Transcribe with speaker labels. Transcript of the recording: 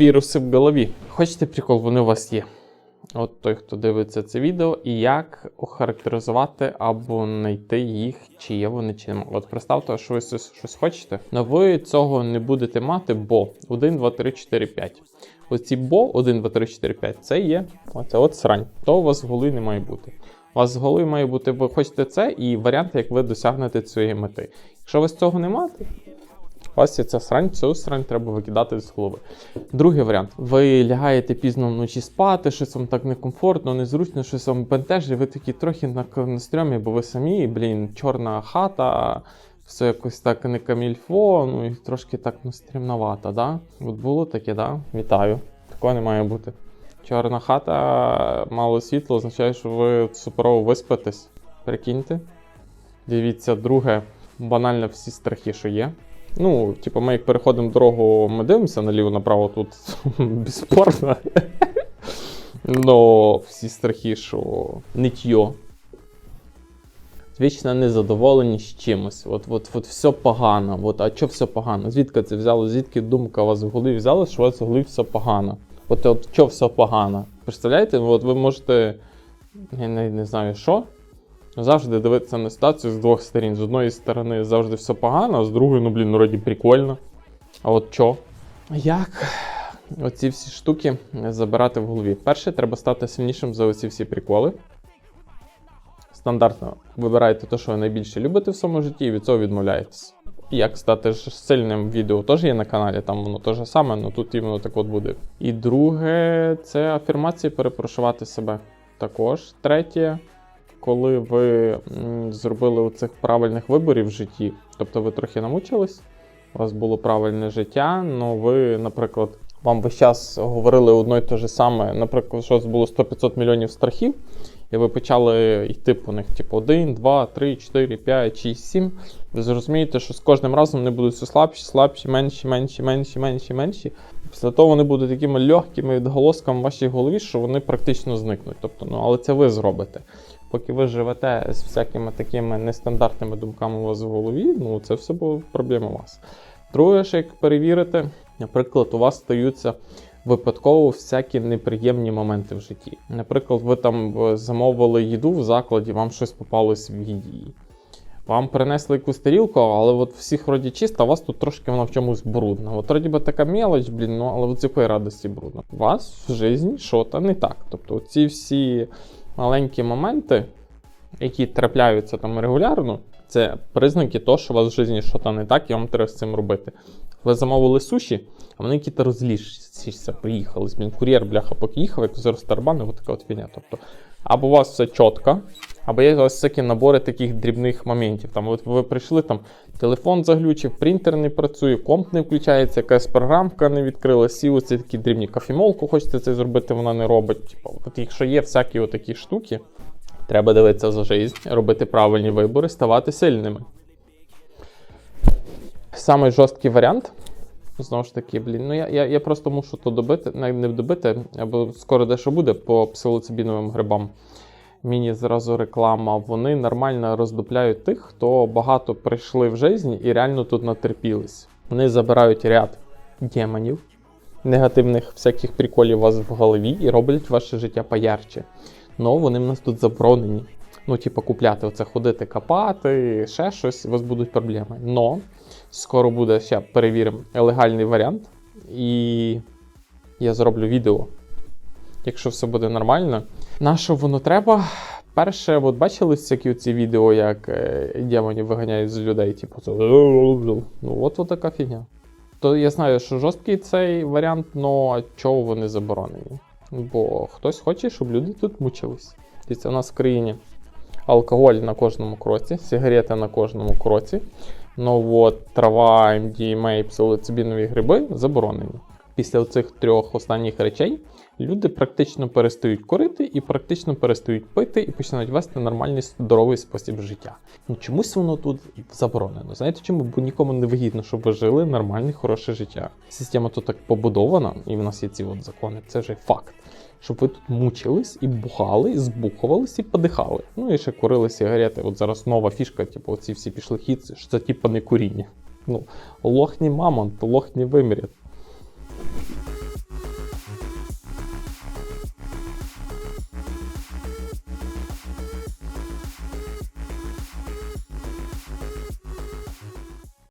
Speaker 1: Віруси в голові. Хочете прикол, вони у вас є. От той, хто дивиться це відео, і як охарактеризувати або знайти їх, чи є вони, чи немає. От представте, що ви щось хочете, але ви цього не будете мати, бо 1, 2, 3, 4, 5. Оці бо 1, 2, 3, 4, 5 це є оце от срань. То у вас в не має бути. У вас з має бути, ви хочете це, і варіант, як ви досягнете цієї мети. Якщо у вас цього не у вас є ця срань, цю срань треба викидати з голови. Другий варіант. Ви лягаєте пізно вночі спати, щось вам так некомфортно, незручно, щось вам бентежить, ви такі трохи на, на стрьомі, бо ви самі, блін, чорна хата, все якось так не камільфо, ну і трошки так ну, стрімновато, да? От було таке, да? Вітаю. Такого не має бути. Чорна хата, мало світло, означає, що ви суперово виспитесь. Прикиньте. Дивіться, друге, банально всі страхи, що є. Ну, типу, ми як переходимо дорогу, ми дивимося наліво-направо тут безспорно. Но всі страхи, що нитьо. Вічна незадоволеність чимось. От, от, от все погано. От, а що все погано? Звідки це взяло? Звідки думка у вас в голові взяла, що у вас в голові все погано? От, от що все погано? Представляєте, от ви можете, я не, не знаю що, завжди дивитися на ситуацію з двох сторін. З одної сторони завжди все погано, а з другої, ну блін, ну вроді прикольно. А от що? Як оці всі штуки забирати в голові? Перше, треба стати сильнішим за оці всі приколи. Стандартно вибираєте те, що ви найбільше любите в своєму житті, і від цього відмовляєтесь. Як стати ж сильним відео теж є на каналі, там воно те ж саме, але тут іменно так от буде. І друге, це афірмації перепрошувати себе. Також третє, коли ви зробили оцих правильних виборів в житті, тобто ви трохи намучились, у вас було правильне життя, але ви, наприклад, вам весь час говорили одно й те ж саме, наприклад, що у було 100-500 мільйонів страхів, і ви почали йти по них, типу 1, 2, 3, 4, 5, 6, 7. Ви зрозумієте, що з кожним разом вони будуть все слабші, слабші, менші, менші, менші, менші, менші. Після того вони будуть такими легкими відголосками в вашій голові, що вони практично зникнуть. Тобто, ну, але це ви зробите. Поки ви живете з всякими такими нестандартними думками у вас в голові, ну це все буде проблема у вас. Друге, ж, як перевірити, наприклад, у вас стаються випадково всякі неприємні моменти в житті. Наприклад, ви там е, замовили їду в закладі, вам щось попалось в їді. Вам принесли якусь тарілку, але от всіх вроді чисто, а вас тут трошки воно в чомусь брудно. От вроді би така мелоч, блін, ну але от з якої радості брудно. У вас в житті щось не так. Тобто ці всі маленькі моменти, які трапляються там регулярно, це признаки того, що у вас в житті щось не так, і вам треба з цим робити. Ви замовили суші, а вони якісь розлішся, приїхали. Змін кур'єр, бляха, поки їхав, як з Ростербану, от така от фігня. Тобто, або у вас все чітко, або є ось такі набори таких дрібних моментів. Там, от ви прийшли, там телефон заглючив, принтер не працює, комп не включається, якась програмка не відкрилась, і оці такі дрібні кофемолку, хочете це зробити, вона не робить. Типу, от якщо є всякі такі штуки, треба дивитися за життя, робити правильні вибори, ставати сильними. Самий жорсткий варіант. Знову ж таки, блін, ну я, я, я просто мушу то добити, не, не добити, або скоро дещо буде по псилоцибіновим грибам. Міні зразу реклама. Вони нормально роздупляють тих, хто багато прийшли в житті і реально тут натерпілись. Вони забирають ряд демонів, негативних всяких приколів у вас в голові і роблять ваше життя поярче. Ну, вони в нас тут заборонені. Ну, типу, купляти оце, ходити, копати, ще щось, у вас будуть проблеми. Но скоро буде ще перевіримо легальний варіант, і я зроблю відео. Якщо все буде нормально. На що воно треба? Перше, от бачили всякі ці відео, як е, демонів виганяють з людей, типу, це ну от, от така фігня. То я знаю, що жорсткий цей варіант, але чого вони заборонені? Бо хтось хоче, щоб люди тут мучились. Дивіться, у нас в країні алкоголь на кожному кроці, сигарети на кожному кроці. Ну от трава, MDMA, псилоцибінові гриби заборонені. Після цих трьох останніх речей люди практично перестають курити і практично перестають пити і починають вести нормальний здоровий спосіб життя. Ну чомусь воно тут заборонено. Знаєте чому? Бо нікому не вигідно, щоб ви жили нормальне, хороше життя. Система тут так побудована, і в нас є ці от закони. Це вже факт. Щоб ви тут мучились і бухали, і збухувались і подихали. Ну і ще курили сигарети. От зараз нова фішка, типу, оці всі пішли хіти, що це типу не куріння. Ну, лохні мамонт, лохні вимірять.